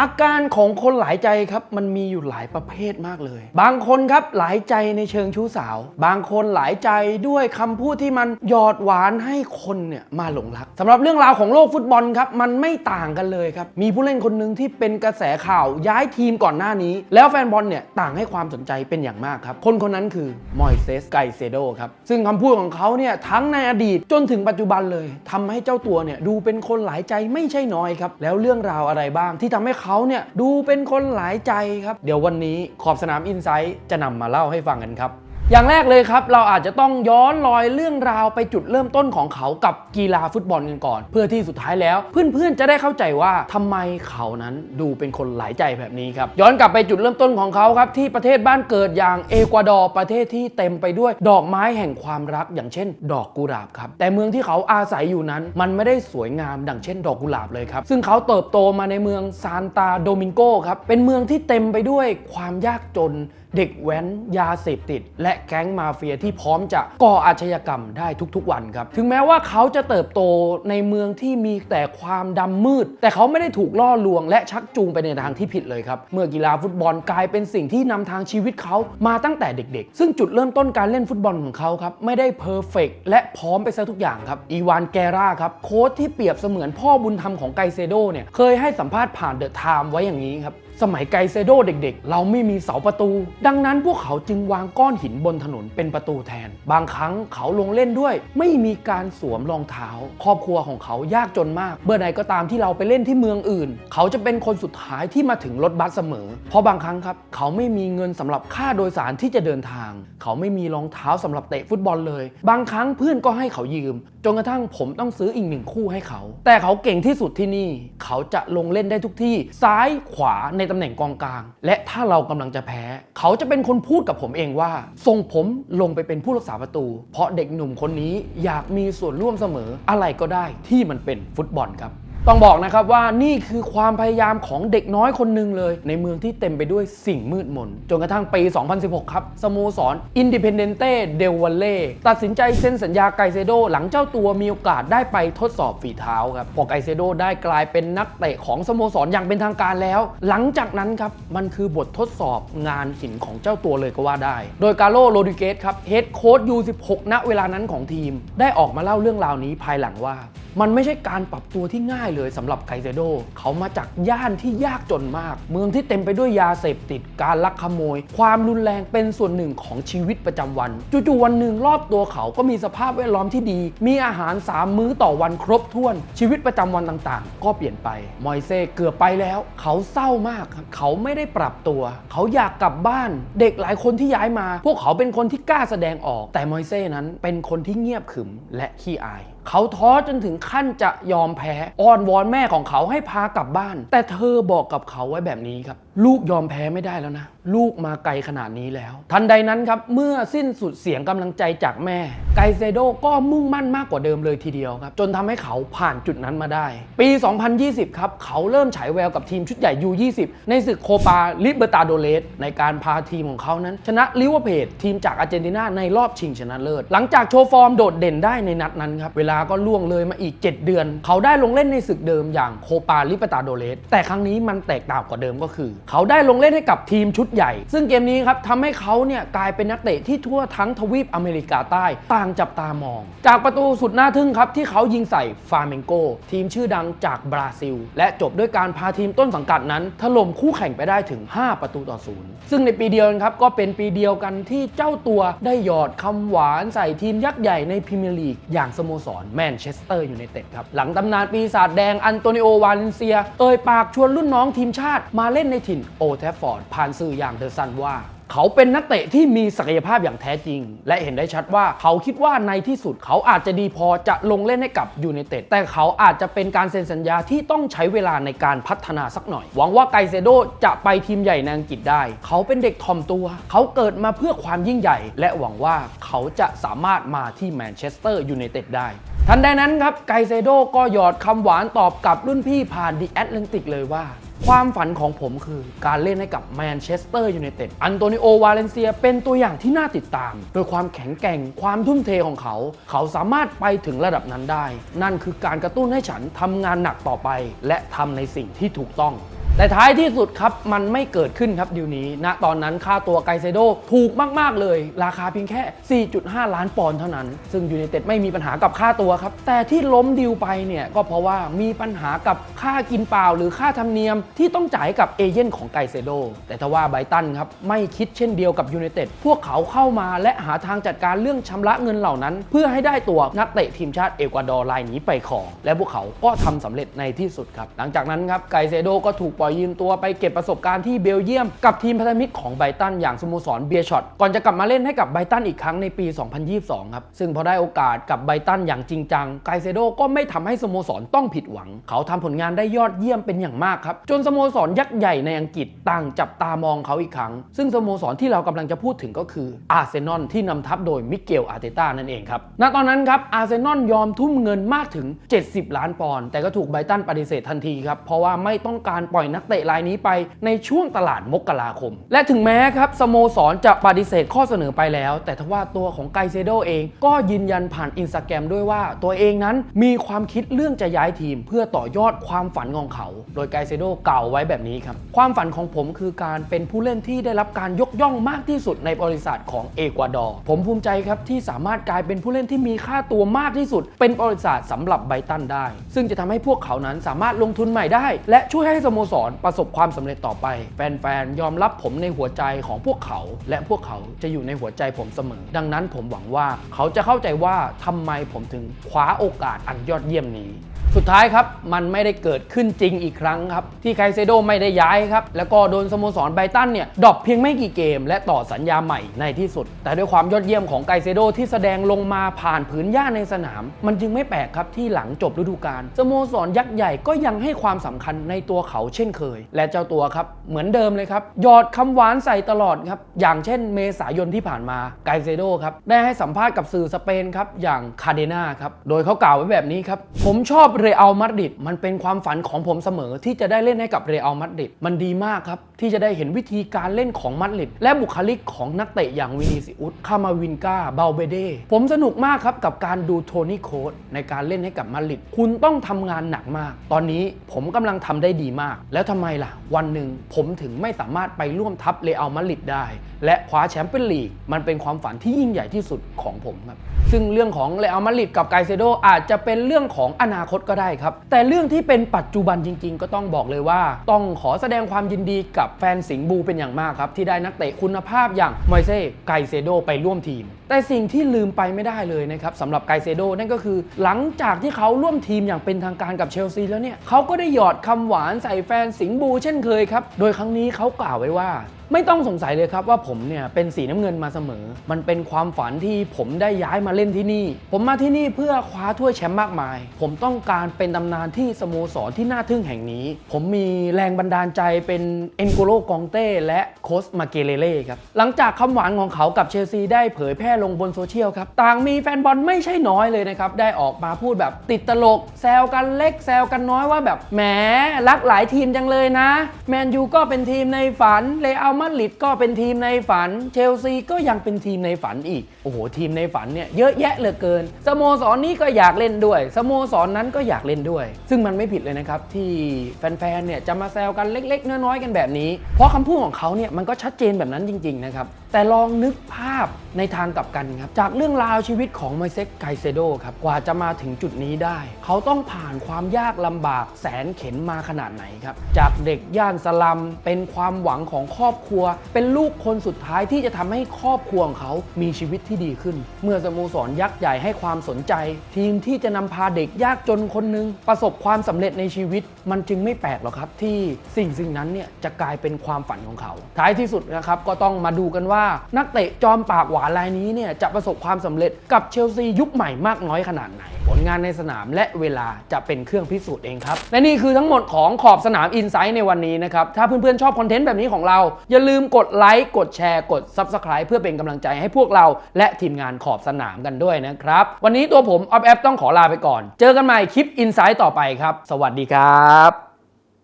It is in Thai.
อาการของคนหลายใจครับมันมีอยู่หลายประเภทมากเลย บางคนครับหลายใจในเชิงชู้สาว บางคนหลายใจด้วยคำพูดที่มันหยอดหวานให้คนเนี่ยมาหลงรักสำหรับเรื่องราวของโลกฟุตบอลครับมันไม่ต่างกันเลยครับมีผู้เล่นคนหนึ่งที่เป็นกระแสข่าวย้ายทีมก่อนหน้านี้ แล้วแฟนบอลเนี่ยต่างให้ความสนใจเป็นอย่างมากครับคนคนนั้นคือมอยเซสไกเซโดครับซึ่งคำพูดของเขาเนี่ยทั้งในอดีตจนถึงปัจจุบันเลยทำให้เจ้าตัวเนี่ยดูเป็นคนหลายใจไม่ใช่น้อยครับแล้วเรื่องราวอะไรบ้างที่ทำให้เขาเนี่ยดูเป็นคนหลายใจครับ เดี๋ยววันนี้ขอบสนามอินไซต์จะนำมาเล่าให้ฟังกันครับ อย่างแรกเลยครับ เราอาจจะต้องย้อนรอยเรื่องราวไปจุดเริ่มต้นของเขากับกีฬาฟุตบอลกันก่อน เพื่อที่สุดท้ายแล้ว เพื่อนๆจะได้เข้าใจว่าทำไมเขานั้นดูเป็นคนหลายใจแบบนี้ครับ ย้อนกลับไปจุดเริ่มต้นของเขาครับ ที่ประเทศบ้านเกิดอย่างเอกวาดอร์ประเทศที่เต็มไปด้วยดอกไม้แห่งความรักอย่างเช่น ดอกกุหลาบครับแต่เมืองที่เขาอาศัยอยู่นั้น มันไม่ได้สวยงามดังเช่น ดอกกุหลาบเลยครับซึ่งเขาเติบโตมาในเมืองซานตาโดมิงโกครับเป็นเมืองที่เต็มไปด้วยความยากจนเด็กแว้นยาเสพติด และแก๊งมาเฟียที่พร้อมจะก่ออาชญากรรมได้ทุกๆวันครับ ถึงแม้ว่าเขาจะเติบโตในเมืองที่มีแต่ความดำมืด แต่เขาไม่ได้ถูกล่อลวง และชักจูงไปในทางที่ผิดเลยครับ เมื่อกีฬาฟุตบอลกลายเป็นสิ่งที่นำทางชีวิตเขามาตั้งแต่เด็กๆ ซึ่งจุดเริ่มต้นการเล่นฟุตบอลของเขาครับไม่ได้เพอร์เฟกและพร้อมไปซะทุกอย่างครับอีวานแกราครับโค้ชที่เปรียบเสมือนพ่อบุญธรรมของไกเซโดเนี่ยเคยให้สัมภาษณ์ผ่านเดอะไทม์ไว้อย่างนี้ครับ สมัยไกเซโดเด็กๆ เราไม่มีเสาประตู ดังนั้นพวกเขาจึงวางก้อนหินบนถนนเป็นประตูแทน บางครั้งเขาลงเล่นด้วย ไม่มีการสวมรองเท้า ครอบครัวของเขายากจนมาก เมื่อใดก็ตามที่เราไปเล่นที่เมืองอื่น เขาจะเป็นคนสุดท้ายที่มาถึงรถบัสเสมอ เพราะบางครั้งครับ เขาไม่มีเงินสำหรับค่าโดยสารที่จะเดินทาง เขาไม่มีรองเท้าสำหรับเตะฟุตบอลเลย บางครั้งเพื่อนก็ให้เขายืม จนกระทั่งผมต้องซื้ออีกหนึ่งคู่ให้เขา แต่เขาเก่งที่สุดที่นี่ เขาจะลงเล่นได้ทุกที่ ซ้ายขวาในตำแหน่งกองกลาง และถ้าเรากำลังจะแพ้ เขาจะเป็นคนพูดกับผมเองว่าส่งผมลงไปเป็นผู้รักษาประตู เพราะเด็กหนุ่มคนนี้อยากมีส่วนร่วมเสมออะไรก็ได้ที่มันเป็นฟุตบอลครับ ต้องบอกนะครับว่านี่คือความพยายามของเด็กน้อยคนหนึ่งเลย ในเมืองที่เต็มไปด้วยสิ่งมืดมน จนกระทั่งปี 2016 ครับ สโมสร Independente del Valle ตัดสินใจเซ็นสัญญาไกเซโด หลังเจ้าตัวมีโอกาสได้ไปทดสอบฝีเท้าครับพอไกเซโดได้กลายเป็นนักเตะของสโมสรอย่างเป็นทางการแล้ว หลังจากนั้นครับมันคือบททดสอบงานหินของเจ้าตัวเลยก็ว่าได้ โดยกาโลโรดิเกสครับเฮดโค้ช U16 ณเวลานั้นของทีม ได้ออกมาเล่าเรื่องราวนี้ภายหลังว่า มันไม่ใช่การปรับตัวที่ง่ายเลยสำหรับไคเซโด เขามาจากย่านที่ยากจนมาก เมืองที่เต็มไปด้วยยาเสพติด การลักขโมย ความรุนแรงเป็นส่วนหนึ่งของชีวิตประจำวัน จู่ๆวันหนึ่งรอบตัวเขาก็มีสภาพแวดล้อมที่ดี มีอาหาร 3 มื้อต่อวันครบถ้วน ชีวิตประจำวันต่างๆ ก็เปลี่ยนไป มอยเซ่เกือบไปแล้ว เขาเศร้ามาก เขาไม่ได้ปรับตัว เขาอยากกลับบ้าน เด็กหลายคนที่ย้ายมา พวกเขาเป็นคนที่กล้าแสดงออก แต่มอยเซ่นั้นเป็นคนที่เงียบขรึมและขี้อาย เขาท้อจนถึงขั้นจะยอมแพ้อ้อนวอนแม่ของเขาให้พากลับบ้าน แต่เธอบอกกับเขาไว้แบบนี้ครับ ลูกยอมแพ้ไม่ได้แล้วนะ ลูกมาไกลขนาดนี้แล้ว ทันใดนั้นครับ เมื่อสิ้นสุดเสียงกำลังใจจากแม่ ไกเซโดก็มุ่งมั่นมากกว่าเดิมเลยทีเดียวครับ จนทำให้เขาผ่านจุดนั้นมาได้ ปี 2020 ครับ เขาเริ่มฉายแววกับทีมชุดใหญ่ U20 ในศึกโคปาลิเบอร์ตาโดเลสในการพาทีมของเขานั้น ชนะลิเวอร์เพจทีมจากอาร์เจนตินาในรอบชิงชนะเลิศหลังจากโชว์ฟอร์มโดดเด่นได้ในนัดนั้นครับเวลาก็ล่วงเลยมาอีก 7 เดือน เขาได้ลงเล่นในศึกเดิมอย่างโคปาลิเบอร์ตาโดเลสแต่ครั้งนี้มันแตกต่างกว่าเดิมก็คือ เขาได้ลงเล่นให้กับทีมชุดใหญ่ ซึ่งเกมนี้ครับทำให้เขาเนี่ยกลายเป็นนักเตะที่ทั่วทั้งทวีปอเมริกาใต้ต่างจับตามอง จากประตูสุดน่าทึ่งครับที่เขายิงใส่ฟาเมนโก ทีมชื่อดังจากบราซิล และจบด้วยการพาทีมต้นสังกัดนั้นถล่มคู่แข่งไปได้ถึง 5 ประตูต่อศูนย์ซึ่งในปีเดียวกันครับก็เป็นปีเดียวกันที่เจ้าตัวได้หยอดคำหวานใส่ทีมยักษ์ใหญ่ในพรีเมียร์ลีกอย่างสโมสรแมนเชสเตอร์ยูไนเต็ดครับ หลังตำนานปีศาจแดงอันโตนิโอ วาเลนเซีย เอ่ยปากชวนรุ่นน้องทีมชาติมาเล่นในถิ่นโอแทฟฟอร์ด ผ่านสื่ออย่างเดอะซันว่าเขาเป็นนักเตะที่มีศักยภาพอย่างแท้จริง และเห็นได้ชัดว่าเขาคิดว่าในที่สุดเขาอาจจะดีพอจะลงเล่นให้กับยูไนเต็ดแต่เขาอาจจะเป็นการเซ็นสัญญาที่ต้องใช้เวลาในการพัฒนาสักหน่อย หวังว่าไกเซโดจะไปทีมใหญ่ในอังกฤษได้ เขาเป็นเด็กถ่อมตัว เขาเกิดมาเพื่อความยิ่งใหญ่ และหวังว่าเขาจะสามารถมาที่แมนเชสเตอร์ยูไนเต็ดได้ ทันใดนั้นครับไกเซโดก็หยอดคำหวานตอบกับรุ่นพี่ผ่านดีแอตแลนติกเลยว่า ความฝันของผมคือการเล่นให้กับแมนเชสเตอร์ยูไนเต็ดอันโตนิโอวาเลนเซียเป็นตัวอย่างที่น่าติดตาม โดยความแข็งแกร่งความทุ่มเทของเขา เขาสามารถไปถึงระดับนั้นได้ นั่นคือการกระตุ้นให้ฉันทำงานหนักต่อไป และทำในสิ่งที่ถูกต้อง แต่ท้ายที่สุดครับ มันไม่เกิดขึ้นครับดิวนี้ณตอนนั้นค่าตัวไกเซโดถูกมาก ๆ เลย ราคาเพียงแค่ 4.5 ล้านปอนด์เท่านั้น ซึ่งยู i นเต็ดไม่มีปัญหากับค่าตัวครับ แต่ที่ล้มดิวไปเนี่ยก็เพราะว่ามีปัญหากับค่ากินเปล่า หรือค่าธรรมเนียมที่ต้องจ่ายกับเอเย่นของไกเซโดแต่ทว่าไบตันครับไม่คิดเช่นเดียวกับยู i นเต็ดพวกเขาเข้ามาและหาทางจัดการเรื่องชำระเงินเหล่านั้น เพื่อให้ได้ตัวนักเตะทีมชาติเอกวาดอร์รายนี้ไปครองและพวกเขาก็ทำสำเร็จในที่สุดครับหลังจากนั้นครับไกเซโดก็ถูกปล่อย่อยืมตัวไปเก็บประสบการณ์ที่เบลเยียม กับทีมพันธมิตรของไบตันอย่างสโมสรเบียช็อตก่อนจะกลับมาเล่นให้กับไบตันอีกครั้งในปี 2022 ครับ ซึ่งพอได้โอกาสกับไบตันอย่างจริงจังไกเซโดก็ไม่ทำให้สโมสรต้องผิดหวัง เขาทำผลงานได้ยอดเยี่ยมเป็นอย่างมากครับ จนสโมสรยักษ์ใหญ่ในอังกฤษต่างจับตามองเขาอีกครั้ง ซึ่งสโมสรที่เรากำลังจะพูดถึงก็คืออาร์เซนอลที่นำทัพโดยมิเกลอาร์เตต้านั่นเองครับณตอนนั้นครับอาร์เซนอลยอมทุ่มเงินมากถึง 70 ล้านปอนด์แต่ก็ถูกไบตันปฏิเสธทันทีครับเพราะว่าไม่ต้องการปล่อยนักเตะรายนี้ไปในช่วงตลาดมกราคม และถึงแม้ครับสโมสรจะปฏิเสธข้อเสนอไปแล้ว แต่ทว่าตัวของไกเซโดเองก็ยืนยันผ่านอินสตาแกรมด้วยว่าตัวเองนั้นมีความคิดเรื่องจะย้ายทีม เพื่อต่อยอดความฝันของเขา โดยไกเซโดกล่าวไว้แบบนี้ครับความฝันของผมคือการเป็นผู้เล่นที่ได้รับการยกย่องมากที่สุดในบริษัทของเอกวาดอร์ผมภูมิใจครับที่สามารถกลายเป็นผู้เล่นที่มีค่าตัวมากที่สุด เป็นบริษัทสำหรับไบตันได้ ซึ่งจะทำให้พวกเขานั้นสามารถลงทุนใหม่ได้ และช่วยให้สโมสรประสบความสำเร็จต่อไป แฟนๆ ยอมรับผมในหัวใจของพวกเขา และพวกเขาจะอยู่ในหัวใจผมเสมอ ดังนั้นผมหวังว่าเขาจะเข้าใจว่าทำไมผมถึงคว้าโอกาสอันยอดเยี่ยมนี้ สุดท้ายครับมันไม่ได้เกิดขึ้นจริงอีกครั้งครับ ที่ไคเซโดไม่ได้ย้ายครับ แล้วก็โดนสโมสรไบรตันเนี่ยดรอปเพียงไม่กี่เกม และต่อสัญญาใหม่ในที่สุด แต่ด้วยความยอดเยี่ยมของไกเซโดที่แสดงลงมาผ่านผืนหญ้าในสนาม มันจึงไม่แปลกครับที่หลังจบฤดูกาลสโมสรยักษ์ใหญ่ก็ยังให้ความสำคัญในตัวเขาเช่นเคย และเจ้าตัวครับเหมือนเดิมเลยครับหยอดคำหวานใส่ตลอดครับอย่างเช่นเมษายนที่ผ่านมาไกเซโดครับได้ให้สัมภาษณ์กับสื่อสเปนครับอย่างคาเดนาครับโดยเขากล่าวไว้แบบนี้ครับผมชอบเรอัลมาดริดมันเป็นความฝันของผมเสมอที่จะได้เล่นให้กับเรอัลมาดริดมันดีมากครับ ที่จะได้เห็นวิธีการเล่นของมาดริดและบุคลิกของนักเตะอย่างวินิซิอุสคามาวินกาเบาเบเดผมสนุกมากครับกับการดูโทนี่โค้ดในการเล่นให้กับมาดริดคุณต้องทำงานหนักมาก ตอนนี้ผมกำลังทำได้ดีมาก แล้วทำไมล่ะ วันหนึ่งผมถึงไม่สามารถไปร่วมทัพเรอัลมาดริดได้ และคว้าแชมเปี้ยนลีกมันเป็นความฝันที่ยิ่งใหญ่ที่สุดของผมครับซึ่งเรื่องของเรอัลมาดริดกับไกเซโดอาจจะเป็นเรื่องของอนาคตก็ได้ครับ แต่เรื่องที่เป็นปัจจุบันจริง ๆ ก็ต้องบอกเลยว่า ต้องขอแสดงความยินดีกับแฟนสิงห์บูเป็นอย่างมากครับ ที่ได้นักเตะคุณภาพอย่างมอยเซ่ไกเซโดไปร่วมทีมแต่สิ่งที่ลืมไปไม่ได้เลยนะครับสำหรับไกเซโดนั่นก็คือหลังจากที่เขาร่วมทีมอย่างเป็นทางการกับเชลซีแล้วเนี่ยเขาก็ได้หยอดคำหวานใส่แฟนสิงห์บูเช่นเคยครับ โดยครั้งนี้เขากล่าวไว้ว่า ไม่ต้องสงสัยเลยครับว่าผมเนี่ยเป็นสีน้ำเงินมาเสมอ มันเป็นความฝันที่ผมได้ย้ายมาเล่นที่นี่ ผมมาที่นี่เพื่อคว้าถ้วยแชมป์มากมาย ผมต้องการเป็นตำนานที่สโมสรที่น่าทึ่งแห่งนี้ ผมมีแรงบันดาลใจเป็นเอนโกโลกองเต้และโคสมาเกเลเล่ครับหลังจากคำหวานของเขากับเชลซีได้เผยแพร่ลงบนโซเชียลครับ ต่างมีแฟนบอลไม่ใช่น้อยเลยนะครับ ได้ออกมาพูดแบบติดตลก แซวกันเล็กแซวกันน้อยว่าแบบแหมรักหลายทีมจังเลยนะ แมนยูก็เป็นทีมในฝันเรอัลมาดริดก็เป็นทีมในฝัน เชลซีก็ยังเป็นทีมในฝันอีก โอ้โห ทีมในฝันเนี่ยเยอะแยะเหลือเกิน สโมสรนี้ก็อยากเล่นด้วย สโมสรนั้นก็อยากเล่นด้วย ซึ่งมันไม่ผิดเลยนะครับที่แฟนๆเนี่ยจะมาแซวกันเล็ก ๆ น้อยๆกันแบบนี้ เพราะคำพูดของเขาเนี่ยมันก็ชัดเจนแบบนั้นจริงๆนะครับแต่ลองนึกภาพในทางกลับกันครับ จากเรื่องราวชีวิตของไมเซ็กไกเซโดครับ กว่าจะมาถึงจุดนี้ได้ เขาต้องผ่านความยากลำบากแสนเข็นมาขนาดไหนครับ จากเด็กย่านสลัม เป็นความหวังของครอบครัว เป็นลูกคนสุดท้ายที่จะทำให้ครอบครัวของเขามีชีวิตที่ดีขึ้น เมื่อสโมสรยักษ์ใหญ่ให้ความสนใจ ทีมที่จะนำพาเด็กยากจนคนหนึงประสบความสำเร็จในชีวิต มันจึงไม่แปลกหรอกครับ ที่สิ่งสิ่งนั้นเนี่ยจะกลายเป็นความฝันของเขา ท้ายที่สุดนะครับก็ต้องมาดูกันว่านักเตะจอมปากหวานรายนี้เนี่ยจะประสบความสำเร็จกับเชลซียุคใหม่มากน้อยขนาดไหน ผลงานในสนามและเวลาจะเป็นเครื่องพิสูจน์เองครับ และนี่คือทั้งหมดของขอบสนามอินไซต์ในวันนี้นะครับ ถ้าเพื่อนๆชอบคอนเทนต์แบบนี้ของเรา อย่าลืมกดไลค์กดแชร์กด Subscribe เพื่อเป็นกำลังใจให้พวกเรา และทีมงานขอบสนามกันด้วยนะครับ วันนี้ตัวผมออฟแอปต้องขอลาไปก่อน เจอกันใหม่คลิปอินไซต์ต่อไปครับ สวัสดีครับ